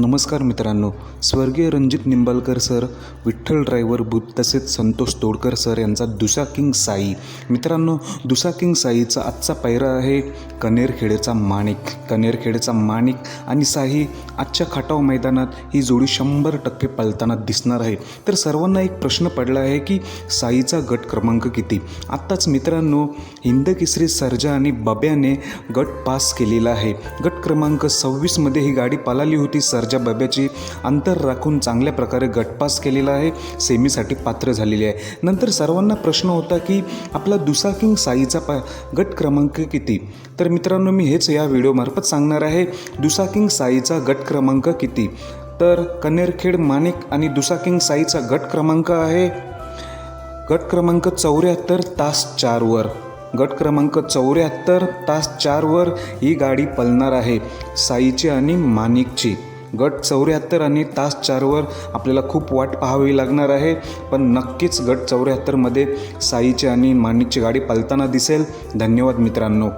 नमस्कार मित्रांनो. स्वर्गीय रणजित निंबाळकर सर विठ्ठल ड्रायव्हर भूत तसेच संतोष तोडकर सर यांचा दुसा किंग साई. मित्रांनो दुसा किंग साईचा आजचा पैरा आहे कनेरखेडेचा माणिक. कनेरखेडेचा माणिक आणि साई आजच्या खाटाव मैदानात ही जोडी शंभर टक्के पालताना दिसणार आहे. तर सर्वांना एक प्रश्न पडला आहे की साईचा गट क्रमांक किती? आत्ताच मित्रांनो हिंद केसरी सर्जा आणि बब्याने गट पास केलेला आहे. गट क्रमांक सव्वीसमध्ये ही गाडी पळाली होती. सरजा बब्याची अंतर राखून चांगल्या प्रकारे गटपास केलेला आहे. सेमीसाठी पात्र झालेली आहे. नंतर सर्वांना प्रश्न होता की आपला दुसा किंग साईचा प गट क्रमांक किती? तर मित्रांनो मी हेच या व्हिडिओमार्फत सांगणार आहे. दुसा किंग साईचा गट क्रमांक किती? तर कनेरखेड माणिक आणि दुसा किंग साईचा गट क्रमांक आहे. गट क्रमांक चौऱ्याहत्तर तास चारवर. गट क्रमांक चौऱ्याहत्तर तास चारवर ही गाडी पळणार आहे. साईची आणि माणिकची. गट चौऱ्याहत्तर आणि तास चारवर आपल्याला खूप वाट पाहावी लागणार आहे. पण नक्कीच गट चौऱ्याहत्तरमध्ये साईची आणि माणिकची गाडी पळताना दिसेल. धन्यवाद मित्रांनो.